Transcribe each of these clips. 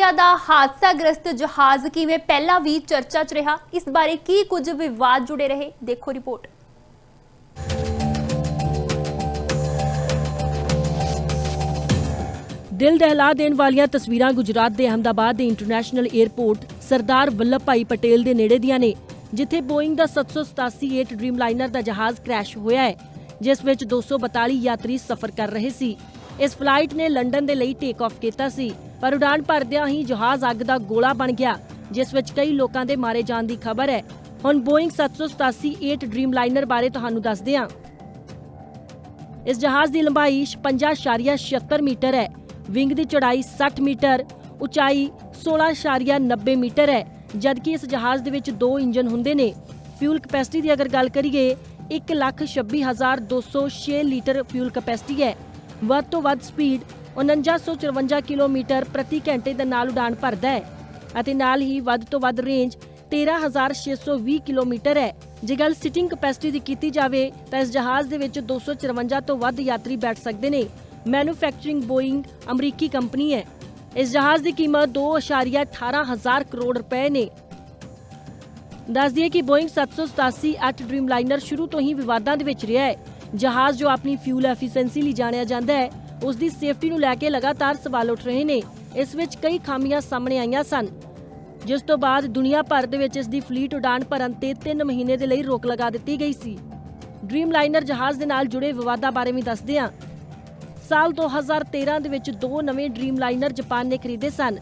India ਦਾ ਹਾਦਸਾਗ੍ਰਸਤ ਜਹਾਜ਼ ਕਿਵੇਂ ਪਹਿਲਾਂ ਵੀ ਚਰਚਾ 'ਚ ਰਿਹਾ? ਇਸ ਬਾਰੇ ਕੀ ਕੁਝ ਵਿਵਾਦ ਜੁੜੇ ਰਹੇ? ਦੇਖੋ ਰਿਪੋਰਟ। ਦਿਲ ਦਹਿਲਾ ਦੇਣ ਵਾਲੀਆਂ ਤਸਵੀਰਾਂ ਗੁਜਰਾਤ ਦੇ ਅਹਮਦਾਬਾਦ ਦੇ ਇੰਟਰਨੈਸ਼ਨਲ 에ਅਰਪੋਰਟ ਸਰਦਾਰ ਵੱਲਭ ਭਾਈ ਪਟੇਲ ਦੇ ਨੇੜੇ ਦੀਆਂ ਨੇ, ਜਿੱਥੇ ਬੋਇੰਗ ਦਾ 787-8 ਡ੍ਰੀਮਲਾਈਨਰ ਦਾ ਜਹਾਜ਼ ਕ੍ਰੈਸ਼ ਹੋਇਆ ਹੈ, ਜਿਸ ਵਿੱਚ 242 ਯਾਤਰੀ ਸਫ਼ਰ ਕਰ ਰਹੇ ਸੀ। ਇਸ ਫਲਾਈਟ ਨੇ ਲੰਡਨ ਦੇ ਲਈ ਟੇਕ ਆਫ ਕੀਤਾ ਸੀ। ਪਰ ਉਡਾਨ ਭਰਦਿਆਂ ਹੀ ਜਹਾਜ਼ ਅੱਗ ਦਾ ਗੋਲਾ ਬਣ ਗਿਆ ਜਿਸ ਵਿੱਚ ਕਈ ਲੋਕਾਂ ਦੇ ਮਾਰੇ ਜਾਣ ਦੀ ਖਬਰ ਹੈ। ਹੁਣ ਬੋਇੰਗ 787-8 ਡ੍ਰੀਮਲਾਈਨਰ ਬਾਰੇ ਤੁਹਾਨੂੰ ਦੱਸਦੇ ਹਾਂ। ਇਸ ਜਹਾਜ਼ ਦੀ ਲੰਬਾਈ 56.76 ਮੀਟਰ ਹੈ। ਵਿੰਗ ਦੀ ਚੌੜਾਈ 60 ਮੀਟਰ ਉਚਾਈ 16.90 ਮੀਟਰ ਹੈ ਜਦਕਿ ਇਸ ਜਹਾਜ਼ ਦੇ ਵਿੱਚ ਦੋ ਇੰਜਨ ਹੁੰਦੇ ਨੇ। ਫਿਊਲ ਕਪੈਸਿਟੀ ਦੀ ਅਗਰ ਗੱਲ ਕਰੀਏ 1,26,206 ਲੀਟਰ ਫਿਊਲ ਕਪੈਸਿਟੀ ਹੈ। ਵੱਧ ਤੋਂ ਵੱਧ ਸਪੀਡ 4954 ਕਿਲੋਮੀਟਰ ਪ੍ਰਤੀ ਘੰਟੇ ਦੇ ਨਾਲ ਉਡਾਨ ਭਰਦਾ ਹੈ ਅਤੇ ਨਾਲ ਹੀ ਵੱਧ ਤੋਂ ਵੱਧ ਰੇਂਜ 13620 ਕਿਲੋਮੀਟਰ ਹੈ। ਜੇ ਗੱਲ ਸਿਟਿੰਗ ਕਪੈਸਿਟੀ ਦੀ ਕੀਤੀ ਜਾਵੇ, ਤਾਂ ਇਸ ਜਹਾਜ਼ ਦੇ ਵਿੱਚ 254 ਤੋਂ ਵੱਧ ਯਾਤਰੀ ਬੈਠ ਸਕਦੇ ਨੇ। ਮੈਨੂਫੈਕਚਰਿੰਗ ਬੋਇੰਗ ਅਮਰੀਕੀ ਕੰਪਨੀ ਹੈ। ਇਸ ਜਹਾਜ਼ ਦੀ ਕੀਮਤ 2.18 ਹਜ਼ਾਰ ਕਰੋੜ ਰੁਪਏ ਨੇ। ਦੱਸ ਦਈਏ ਕਿ ਬੋਇੰਗ 787-8 ਡ੍ਰੀਮਲਾਈਨਰ ਸ਼ੁਰੂ ਤੋਂ ਹੀ ਵਿਵਾਦਾਂ ਦੇ ਵਿੱਚ ਰਿਹਾ ਹੈ। ਜਹਾਜ਼ ਜੋ ਆਪਣੀ ਫਿਊਲ ਐਫੀਸ਼ੀਐਂਸੀ ਲਈ ਜਾਣਿਆ ਜਾਂਦਾ ਹੈ ਉਸ ਦੀ ਸੇਫਟੀ ਨੂੰ ਲੈ ਕੇ ਲਗਾਤਾਰ ਸਵਾਲ ਉੱਠ ਰਹੇ ਨੇ। ਇਸ ਵਿੱਚ ਕਈ ਖਾਮੀਆਂ ਸਾਹਮਣੇ ਆਈਆਂ ਸਨ। ਜਿਸ ਤੋਂ ਬਾਅਦ ਦੁਨੀਆ ਭਰ ਦੇ ਵਿੱਚ ਇਸ ਦੀ ਫਲੀਟ ਉਡਾਨ ਭਰਨ ਤੇ 3 ਮਹੀਨੇ ਦੇ ਲਈ ਰੋਕ ਲਗਾ ਦਿੱਤੀ ਗਈ ਸੀ। ਡ੍ਰੀਮਲਾਈਨਰ ਜਹਾਜ਼ ਦੇ ਨਾਲ ਜੁੜੇ ਵਿਵਾਦਾਂ ਬਾਰੇ ਵੀ ਦੱਸਦੇ ਹਾਂ। ਸਾਲ 2013 ਦੇ ਵਿੱਚ ਦੋ ਨਵੇਂ ਡ੍ਰੀਮਲਾਈਨਰ ਜਾਪਾਨ ਨੇ ਖਰੀਦੇ ਸਨ।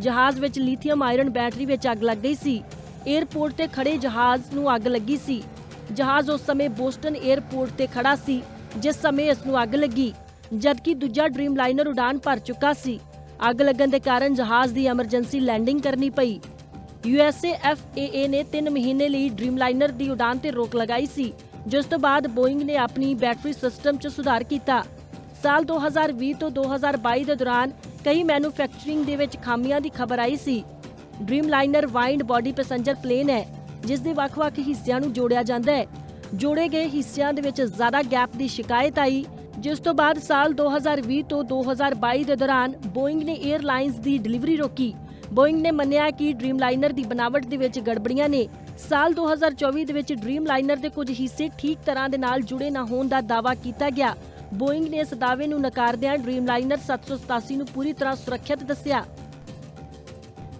ਜਹਾਜ਼ ਵਿੱਚ ਲਿਥੀਅਮ ਆਇਰਨ ਬੈਟਰੀ ਵਿੱਚ ਅੱਗ ਲੱਗ ਗਈ ਸੀ। 에ਅਰਪੋਰਟ ਤੇ ਖੜੇ ਜਹਾਜ਼ ਨੂੰ ਅੱਗ ਲੱਗੀ ਸੀ। ਜਹਾਜ਼ ਉਸ ਸਮੇਂ ਬੋਸਟਨ 에ਅਰਪੋਰਟ ਤੇ ਖੜਾ ਸੀ, ਜਿਸ ਸਮੇਂ ਇਸ ਨੂੰ ਅੱਗ ਲੱਗੀ। ਜਦਕਿ ਦੂਜਾ ਡ੍ਰੀਮਲਾਈਨਰ ਉਡਾਨ ਭਰ ਚੁੱਕਾ ਸੀ। ਅੱਗ ਲੱਗਣ ਦੇ ਕਾਰਨ ਜਹਾਜ਼ ਦੀ ਐਮਰਜੈਂਸੀ ਲੈਂਡਿੰਗ ਕਰਨੀ ਪਈ। ਯੂਐਸਏ ਐਫਏਏ ਨੇ 3 ਮਹੀਨੇ ਲਈ ਡ੍ਰੀਮਲਾਈਨਰ ਦੀ ਉਡਾਨ ਤੇ ਰੋਕ ਲਗਾਈ ਸੀ, ਜਿਸ ਤੋਂ ਬਾਅਦ ਬੋਇੰਗ ਨੇ ਆਪਣੀ ਬੈਟਰੀ ਸਿਸਟਮ 'ਚ ਸੁਧਾਰ ਕੀਤਾ। ਸਾਲ 2020 ਤੋਂ 2022 ਦੇ ਦੌਰਾਨ ਕਈ ਮੈਨੂਫੈਕਚਰਿੰਗ ਦੇ ਵਿੱਚ ਖਾਮੀਆਂ ਦੀ ਖਬਰ ਆਈ ਸੀ। Dreamliner wide body passenger plane ਹੈ, ਜਿਸ ਦੇ ਵੱਖ-ਵੱਖ ਹਿੱਸਿਆਂ ਨੂੰ ਜੋੜਿਆ ਜਾਂਦਾ ਹੈ। ਜੋੜੇ ਗਏ ਹਿੱਸਿਆਂ ਦੇ ਵਿੱਚ ਜ਼ਿਆਦਾ ਗੈਪ ਦੀ ਸ਼ਿਕਾਇਤ ਆਈ ਜਿਸ ਤੋਂ ਬਾਅਦ ਸਾਲ 2020 ਤੋਂ 2022 ਦੇ ਦੌਰਾਨ ਬੋਇੰਗ ਨੇ 에ਅਰਲਾਈਨਸ ਦੀ ਡਿਲੀਵਰੀ ਰੋਕੀ। ਬੋਇੰਗ ਨੇ ਮੰਨਿਆ ਕਿ ਡ੍ਰੀਮਲਾਈਨਰ ਦੀ ਬਣਾਵਟ ਦੇ ਵਿੱਚ ਗੜਬੜੀਆਂ ਨੇ। ਸਾਲ 2024 ਦੇ ਵਿੱਚ ਡ੍ਰੀਮਲਾਈਨਰ ਦੇ ਕੁਝ ਹਿੱਸੇ ਠੀਕ ਤਰ੍ਹਾਂ ਦੇ ਨਾਲ ਜੁੜੇ ਨਾ ਹੋਣ ਦਾ ਦਾਅਵਾ ਕੀਤਾ ਗਿਆ। ਬੋਇੰਗ ਨੇ ਇਸ ਦਾਅਵੇ ਨੂੰ ਨਕਾਰਦਿਆਂ ਡ੍ਰੀਮਲਾਈਨਰ 787 ਨੂੰ ਪੂਰੀ ਤਰ੍ਹਾਂ ਸੁਰੱਖਿਅਤ ਦੱਸਿਆ।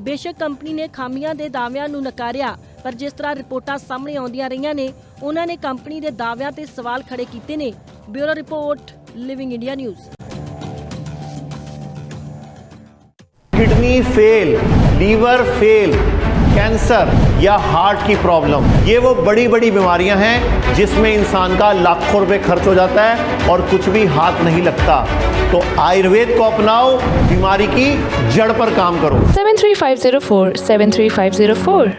ਬੇਸ਼ੱਕ ਕੰਪਨੀ ਨੇ ਖਾਮੀਆਂ ਦੇ ਦਾਅਵਿਆਂ ਨੂੰ ਨਕਾਰਿਆ, ਪਰ ਜਿਸ ਤਰ੍ਹਾਂ ਰਿਪੋਰਟਾਂ ਸਾਹਮਣੇ ਆਉਂਦੀਆਂ ਰਹੀਆਂ ਨੇ, ਉਹਨਾਂ ਨੇ ਕੰਪਨੀ ਦੇ ਦਾਅਵਿਆਂ ਤੇ ਸਵਾਲ ਖੜੇ ਕੀਤੇ ਨੇ। Bureau report Living India News. Kidney fail liver fail cancer या हार्ट की प्रॉब्लम ये वो बड़ी बड़ी बीमारियाँ हैं जिसमें इंसान का लाखों रुपए खर्च हो जाता है और कुछ भी हाथ नहीं लगता। तो आयुर्वेद को अपनाओ बीमारी की जड़ पर काम करो। Seven three five zero four seven three five zero four.